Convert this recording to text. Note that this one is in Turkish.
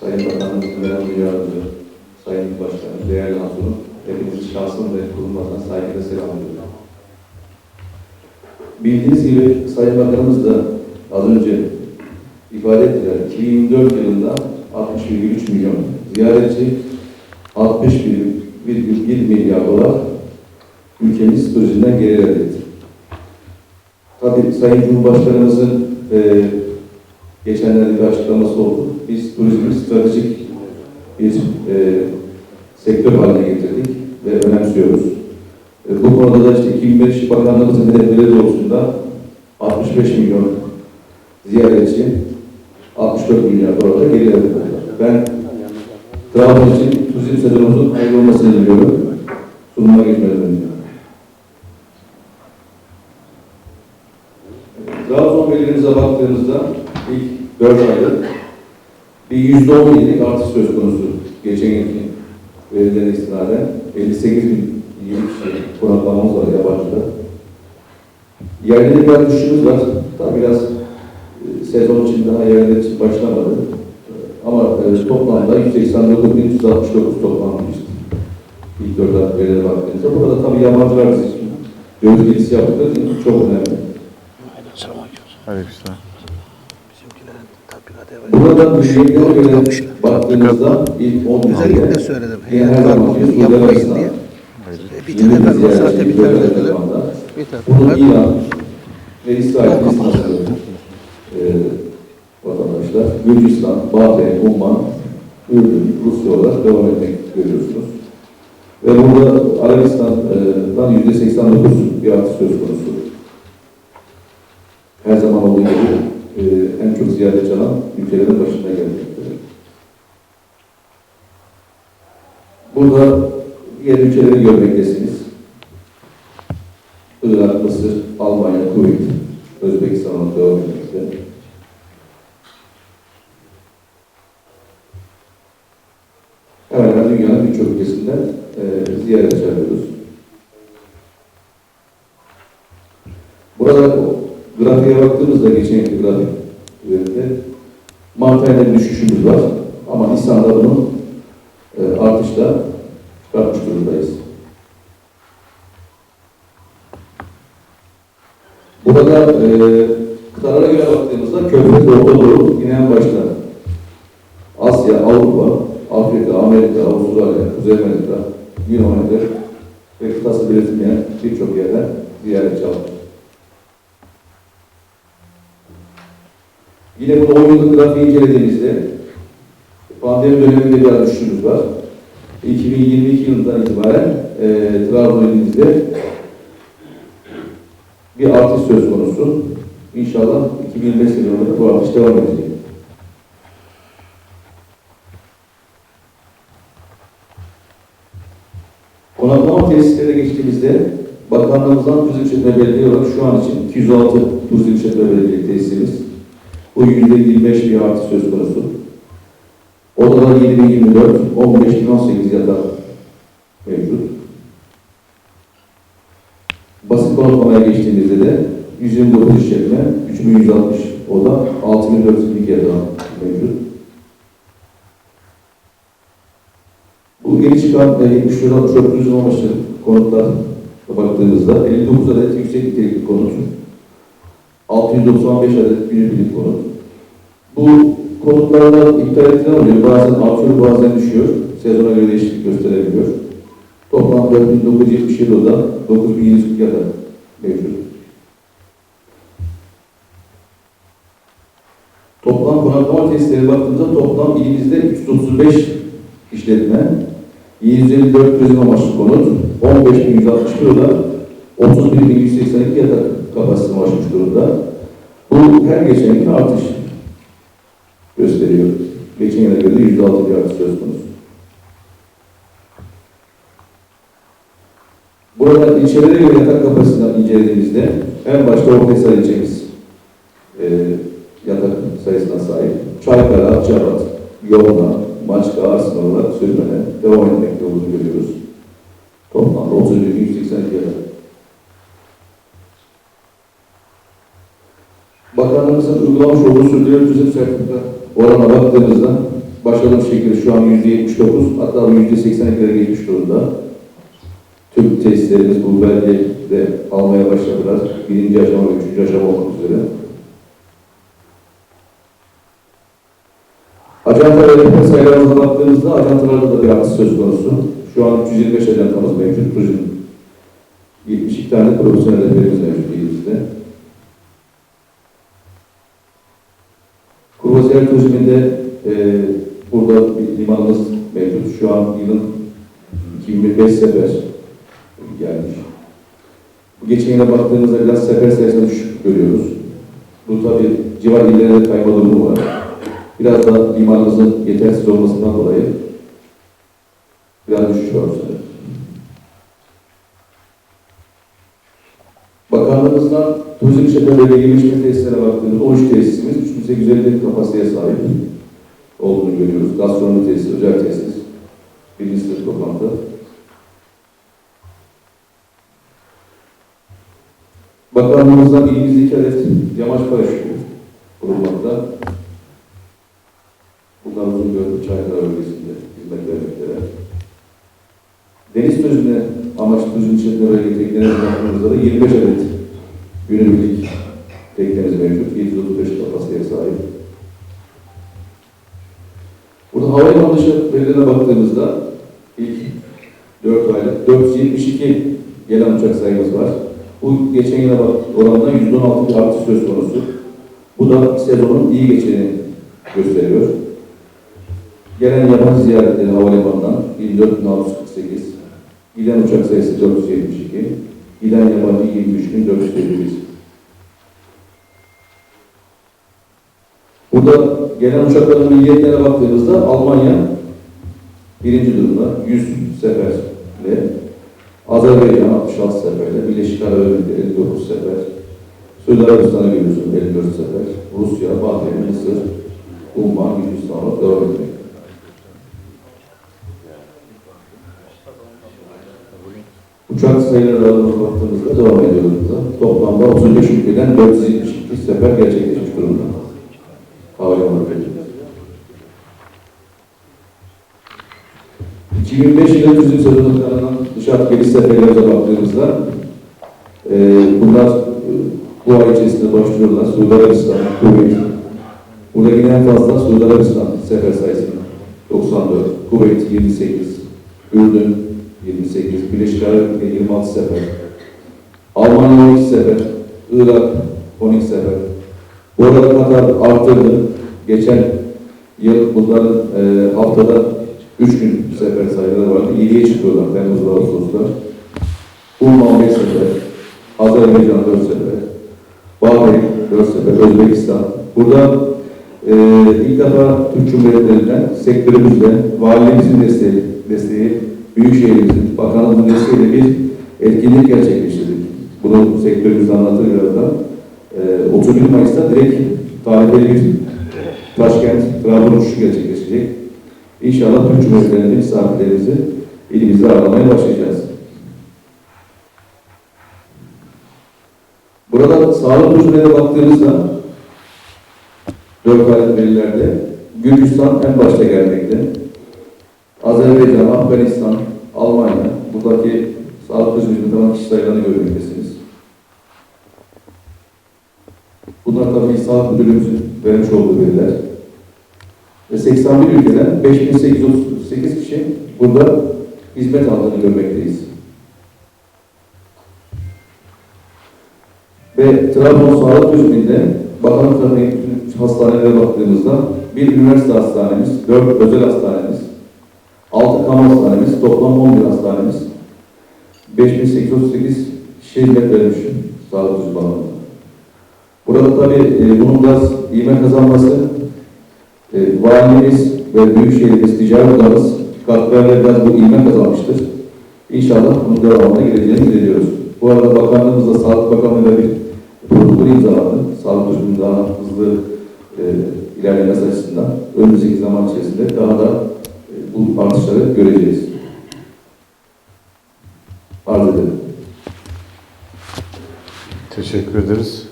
Sayın Bakanımız Meral Yardımcı, Sayın Başkanım, değerli Hatun'um, hepinizi şahsım ve kurumlardan saygıyla selamlıyorum. Bildiğiniz gibi Sayın Bakanımız da az önce ifade ettiler. 2024 yılında 60,3 milyon ziyaretçi, 61,1 milyar dolar ülkemiz turizmden gelir elde etti. Tabii Sayın Cumhurbaşkanımızın e, geçenlerde bir açıklaması oldu. Biz turizmi stratejik bir e, sektör haline getirdik ve önemsiyoruz. E, bu konuda da işte 2005 Bakanlığımızın hedefleri doğrultusunda 65 milyon ziyaretçi, 64 milyar dolara geri ettiler. Ben Trabzon için turizm sezonumuzun hayırlı olmasını diliyorum. Sunuma geçmeden önce. Trabzon verilerinize baktığımızda ilk 4 ayda bir %17'lik artış söz konusu geçen yılki verilere istinaden 58 bin yeni kişi konaklamamız var yabancıda. Yerli biraz düşüşümüz var. Tabii biraz e, sezon için daha yerli için başlamadı. E, Ama e, toplamda 189.369 toplam işte. İlk dört ay verilere baktığımızda. Burada tabii yabancılar bizim için döviz yaptıkları için çok önemli. Aleykümselam. Burada müşterilere göre baktığımızda ilk 10 Özellikle ülkede söyledim. anlamda bunu yapmayın diye. Bir tane ben o saatte biter dediler. Arabistan'da, Biter. Bunu İran ve İsrail e, vatandaşlar, Gürcistan, Bahreyn, Umman, Ürdün, Rusya olarak devam etmek görüyorsunuz. Ve burada Arabistan'dan yüzde 89 bir artış söz konusu. Her zaman olduğu gibi e, en çok ziyaretçi alan ülkelerin başında gelmektedir. Burada diğer ülkeleri görmektesiniz. Irak, Mısır, Almanya, Kuveyt, Özbekistan'a devam etmekte. Hemen dünyanın birçok ülkesinden e, ziyaretçi alıyoruz. Burada o grafiğe baktığımızda geçen yılki grafik üzerinde Mart ayında bir düşüşümüz var. Ama Nisan'da bunun e, artışla çıkartmış durumdayız. Burada e, kıtalara göre baktığımızda Körfez Orta Doğu yine en başta Asya, Avrupa, Afrika, Amerika, Avustralya, Kuzey Amerika, Yunanistan ve kıtası belirtilmeyen birçok yerden ziyaretçi almış. Yine bunu 10 yıllık grafiği incelediğimizde pandemi döneminde bir düşüşümüz var. 2022 yılından itibaren e, Trabzon bir artış söz konusu. İnşallah 2025 yılında bu artış devam edecek. Konaklama tesislerine geçtiğimizde Bakanlığımızdan Turizm İşletme Belediye olarak şu an için 206 Turizm İşletme Belediye tesisimiz. Bu %25 bir artış söz konusu. Odalar 7024, 15018 yatak mevcut. Basit konutlamaya geçtiğimizde de 129 işletme, 3160 oda, 6402 yatak mevcut. Bu geri çıkan e, 70 lira çok turizm amaçlı konutlar baktığımızda 59 adet yüksek nitelikli konut, 695 adet günübirlik konut. Bu konutlardan iptal edilen oluyor. Bazen artıyor, bazen düşüyor. Sezona göre değişiklik gösterebiliyor. Toplam 4977 oda, 9140 yatak mevcut. Toplam konaklama tesisleri baktığımızda toplam ilimizde 335 işletme, 754 turizm amaçlı konut, 15.161 oda, 31.182 yatak kapasitesine ulaşmış durumda. Bu her geçen gün artış gösteriyor. Geçen yıla göre de %6 bir artış söz konusu. Burada ilçelere göre yatak kapasitesinden incelediğimizde en başta Ortaysar ilçemiz e, yatak sayısına sahip. Çaykara, Akçabat, Yolna, Maçka, Arslan olarak sürmene devam etmekte olduğunu görüyoruz. Toplamda 31.182 yatak. Bakanlığımızın uygulamış olduğu sürdürülebilir turizm sertifika oranına baktığımızda başarılı bir şekilde şu an yüzde 79 hatta yüzde 82'lere geçmiş durumda. Tüm tesislerimiz bu belgede almaya başladılar. Birinci aşama ve üçüncü aşama olmak üzere. Rehber sayılarımıza baktığımızda ajantalarda da bir artış söz konusu. Şu an 325 ajantamız mevcut. Projenin 72 tane profesyonel rehberimiz mevcut Kruvasiyer turizminde e, burada bir limanımız mevcut. Şu an yılın 2005 sefer gelmiş. Bu geçen yıla baktığımızda biraz sefer sayısını düşük görüyoruz. Bu tabi civar illere de kayma durumu var. Biraz da limanımızın yetersiz olmasından dolayı biraz düşüş Bakanlığımızdan turizm şehirleri ve gelişme tesislere baktığımızda 13 tesisimiz 3850 kapasiteye sahip olduğunu görüyoruz. Gastronomi tesisi, özel tesis, birinci sınıf lokanta. Bakanlığımızdan ilimizde iki adet yamaç paraşütü kurulmakta. Bunlar Uzungöl, Çaykara bölgesinde hizmet vermektedir. Deniz turizmine amaçlı turizm şirketleri teknelerine baktığımızda da 25 adet günübirlik teknemiz mevcut. 735 kapasiteye sahip. Burada havalimanı dışı verilerine baktığımızda ilk 4 aylık 472 gelen uçak sayımız var. Bu geçen yıla oranla %16 bir artış söz konusu. Bu da sezonun iyi geçeceğini gösteriyor. Gelen yabancı ziyaretleri havalimanından 24.648, giden uçak sayısı 472, giden yabancı 23.451. Burada gelen uçakların milliyetlerine baktığımızda Almanya birinci durumda 100 seferle, Azerbaycan 66 seferle, Birleşik Arap Emirlikleri 59 sefer, Suudi Arabistan'a görüyorsun 54 sefer, Rusya, Bahreyn, Mısır, Umman, Hindistan'a devam etmekte. Sayıları aralığına baktığımızda devam ediyoruz burada. Toplamda 35 ülkeden 472 sefer gerçekleşmiş durumda. Havalimanı üretimi. 2005 yılı sezonu planlanan dışarı geliş seferlerine baktığımızda e, bunlar e, bu ay içerisinde başlıyorlar. Suudi Arabistan, Kuveyt. Burada yine en fazla Suudi Arabistan sefer sayısı 94, Kuveyt 28, Ürdün 28, Birleşik Arap Emirlikleri 26 sefer, Almanya 12 sefer, Irak 12 sefer. Bu arada Katar arttırdı. Geçen yıl bunların e, haftada 3 gün sefer sayıları vardı. 7'ye çıkıyorlar Temmuz ve Ağustos'ta. Umman 5 sefer, Azerbaycan 4 sefer, Bahreyn 4 sefer, Özbekistan. Burada e, ilk defa Türk Cumhuriyetlerinden sektörümüzle, valimizin desteği, desteği Büyükşehirimizin, bakanlığımızın desteğiyle bir etkinlik gerçekleştirdik. Bunu sektörümüzde anlatır birazdan. Ee, 31 Mayıs'ta direkt tarihli bir Taşkent Trabzon uçuşu gerçekleşecek. İnşallah Türk Cumhuriyetlerinde misafirlerimizi ilimizde ağırlamaya başlayacağız. Burada sağlık hizmetine baktığımızda dört aylık verilerde Gürcistan en başta gelmekte. Azerbaycan, Afganistan, Almanya, buradaki sağlık hizmetinde olan kişi sayılarını görmektesiniz. Bunlar tabii sağlık müdürlüğümüzün vermiş olduğu veriler. Ve 81 ülkeden 5838 kişi burada hizmet aldığını görmekteyiz. Ve Trabzon Sağlık Turizmi'nde bakanlık hastanelere baktığımızda bir üniversite hastanemiz, dört özel hastanemiz, 6 kamu hastanemiz, toplam 11 hastanemiz, 5838 kişi hizmet vermiş sağlık alanında. Burada tabii e, bunun biraz ivme kazanması, e, valimiz ve büyükşehirimiz, ticaret odamız katkılarıyla biraz bu ivme kazanmıştır. İnşallah bunun devamına geleceğini diliyoruz. Bu arada bakanlığımızla, Sağlık Bakanlığı'yla bir protokol imzaladı. Sağlık turizminin daha hızlı e, ilerlemesi açısından önümüzdeki zaman içerisinde daha da bu artışları göreceğiz. Arz ederim. Teşekkür ederiz.